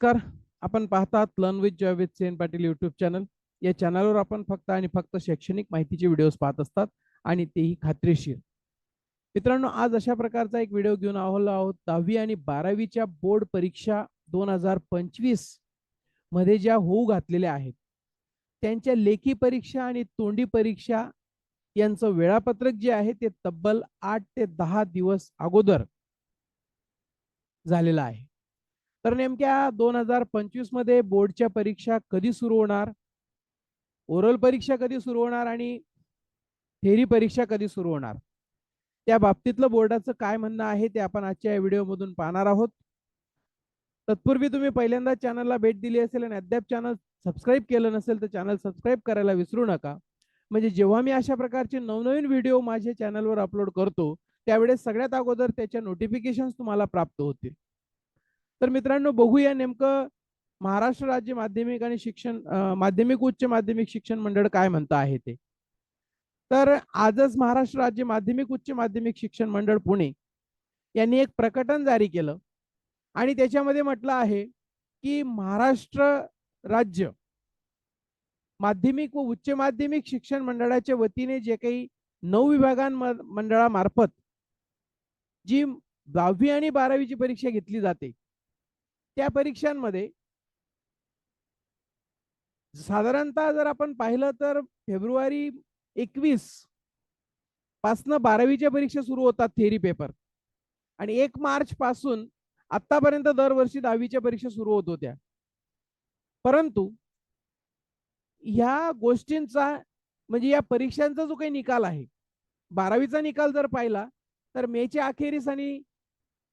नमस्कार. आपण पाहतात learn with joy with Sen Patil YouTube channel या चॅनलवर आपण फक्त आणि फक्त शैक्षणिक माहितीचे व्हिडिओज पाहत असतात आणि तेही खात्रीशीर. मित्रांनो आज अशा प्रकारचा एक व्हिडिओ घेऊन आलो आहोत. दहावी आणि बारावीच्या बोर्ड परीक्षा दोन हजार पंचवीसमध्ये ज्या होऊ घातलेल्या आहेत त्यांच्या लेखी परीक्षा आणि तोंडी परीक्षा यांचं वेळापत्रक जे आहे ते तब्बल आठ ते दहा दिवस अगोदर झालेलं आहे. तर नेमक्या दोन हजार पंचवीसमध्ये बोर्डच्या परीक्षा कधी सुरू होणार? ओरल परीक्षा कधी सुरू होणार आणि थेरी परीक्षा कधी सुरू होणार? त्या बाबतीतलं बोर्डाचं काय म्हणणं आहे ते आपण आजच्या या व्हिडिओमधून पाहणार आहोत. तत्पूर्वी तुम्ही पहिल्यांदा चॅनलला भेट दिली असेल आणि अद्याप चॅनल सबस्क्राईब केलं नसेल तर चॅनल सबस्क्राईब करायला विसरू नका. म्हणजे जेव्हा मी अशा प्रकारचे नवनवीन व्हिडिओ माझ्या चॅनलवर अपलोड करतो त्यावेळेस सगळ्यात अगोदर त्याच्या नोटिफिकेशन तुम्हाला प्राप्त होतील. तर मित्रांनो बघूया नेमकं महाराष्ट्र राज्य माध्यमिक आणि शिक्षण माध्यमिक उच्च माध्यमिक शिक्षण मंडळ काय म्हणतं आहे ते. तर आजच महाराष्ट्र राज्य माध्यमिक उच्च माध्यमिक शिक्षण मंडळ पुणे यांनी एक प्रकटन जारी केलं. आणि त्याच्यामध्ये म्हटलं आहे की महाराष्ट्र राज्य माध्यमिक व उच्च माध्यमिक शिक्षण मंडळाच्या वतीने जे काही नऊ विभागां मंडळामार्फत जी दहावी आणि बारावीची परीक्षा घेतली जाते त्या परीक्षांमध्ये साधारणतः जर आपण पाहिलं तर फेब्रुवारी एकवीस पासनं बारावीच्या परीक्षा सुरू होतात थेरी पेपर आणि एक मार्च पासून आतापर्यंत दरवर्षी दहावीच्या परीक्षा सुरू होत होत्या. परंतु ह्या गोष्टींचा म्हणजे या परीक्षांचा जो काही निकाल आहे बारावीचा निकाल जर पाहिला तर मेच्या अखेरीस आणि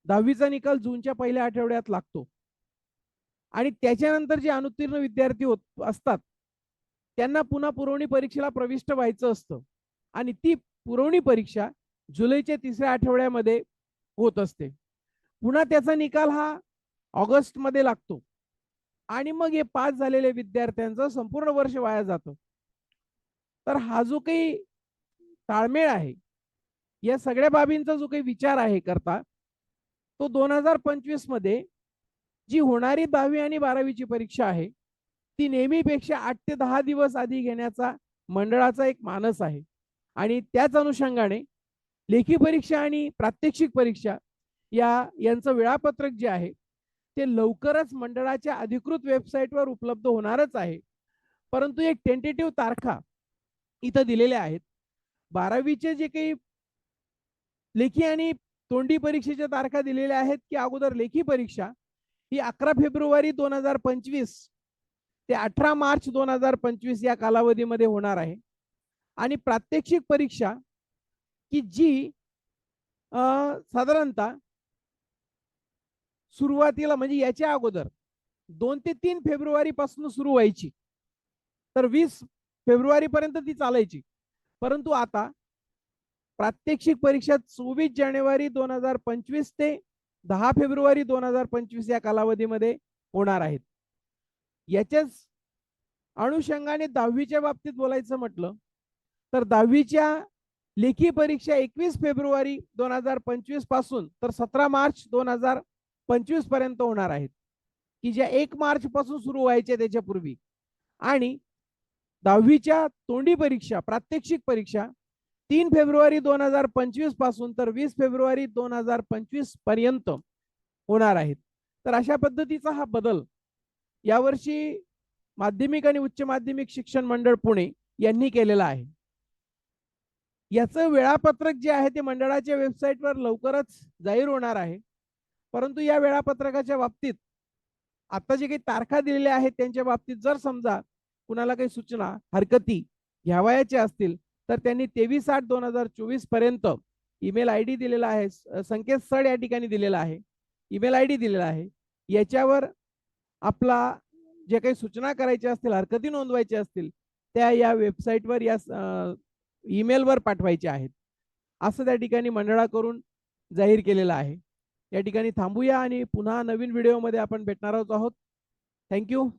दहावीचा निकाल जूनच्या पहिल्या आठवड्यात लागतो. आणि त्याच्यानंतर जे अनुत्तीर्ण विद्यार्थी होत असतात त्यांना पुन्हा पुरवणी परीक्षेला प्रविष्ट व्हायचं असतं. आणि ती पुरवणी परीक्षा जुलैच्या तिसऱ्या आठवड्यामध्ये होत असते. पुन्हा त्याचा निकाल हा ऑगस्टमध्ये लागतो. आणि मग हे पास झालेल्या विद्यार्थ्यांचं संपूर्ण वर्ष वाया जातं. तर हा जो काही ताळमेळ आहे या सगळ्या बाबींचा जो काही विचार आहे करता तो दोन हजार पंचवीसमध्ये जी होणारी दहावी आणि बारावीची परीक्षा आहे ती नेहमीपेक्षा आठ ते दहा दिवस आधी घेण्याचा मंडळाचा एक मानस आहे. आणि त्याच अनुषंगाने लेखी परीक्षा आणि प्रात्यक्षिक परीक्षा या यांचं वेळापत्रक जे आहे ते लवकरच मंडळाच्या अधिकृत वेबसाईटवर उपलब्ध होणारच आहे. परंतु एक टेंटेटिव्ह तारखा इथं दिलेल्या आहेत. बारावीचे जे काही लेखी आणि तोंडी परीक्षेच्या तारखा दिलेल्या आहेत की अगोदर लेखी परीक्षा ही अकरा फेब्रुवारी दोन हजार पंचवीस ते अठरा मार्च दोन हजार पंचवीस या कालावधीमध्ये होणार आहे. आणि प्रात्यक्षिक परीक्षा की जी साधारणतः सुरुवातीला म्हणजे याच्या अगोदर दोन ते तीन फेब्रुवारी पासून सुरू व्हायची. तर वीस फेब्रुवारी पर्यंत ती चालायची. परंतु आता प्रात्यक्षिक परीक्षा चोवीस जानेवारी दोन हजार पंचवीस ते दहा फेब्रुवारी दोन हजार पंचवीस या कालावधीमध्ये होणार आहेत. याच्याच अनुषंगाने दहावीच्या बाबतीत बोलायचं म्हटलं तर दहावीच्या लेखी परीक्षा एकवीस फेब्रुवारी दोन हजार पंचवीसपासून तर सतरा मार्च दोन हजार पंचवीसपर्यंत होणार आहेत. की ज्या एक मार्च पासून सुरू व्हायच्या त्याच्यापूर्वी. आणि दहावीच्या तोंडी परीक्षा प्रात्यक्षिक परीक्षा तीन फेब्रुवारी दोन हजार पंचवीसपासून तर वीस फेब्रुवारी दोन हजार पंचवीसपर्यंत होणार आहेत. तर अशा पद्धतीचा हा बदल यावर्षी माध्यमिक आणि उच्च माध्यमिक शिक्षण मंडळ पुणे यांनी केलेला आहे. याचं वेळापत्रक जे आहे ते मंडळाच्या वेबसाईटवर लवकरच जाहीर होणार आहे. परंतु या वेळापत्रकाच्या बाबतीत आता जे काही तारखा दिलेल्या आहेत त्यांच्या बाबतीत जर समजा कुणाला काही सूचना हरकती घ्यावयाच्या असतील तर त्यांनी तेवीस आठ दोन हजार चोवीसपर्यंत ईमेल आय डी दिलेला आहे संकेतस्थळ या ठिकाणी दिलेला आहे. ईमेल आय डी दिलेला आहे. याच्यावर आपला जे काही सूचना करायच्या असतील हरकती नोंदवायच्या असतील त्या या वेबसाईटवर या ईमेलवर पाठवायच्या आहेत. असं त्या ठिकाणी मंडळाकडून जाहीर केलेलं आहे. या ठिकाणी थांबूया आणि पुन्हा नवीन व्हिडिओमध्ये आपण भेटणार आहोत. थँक्यू.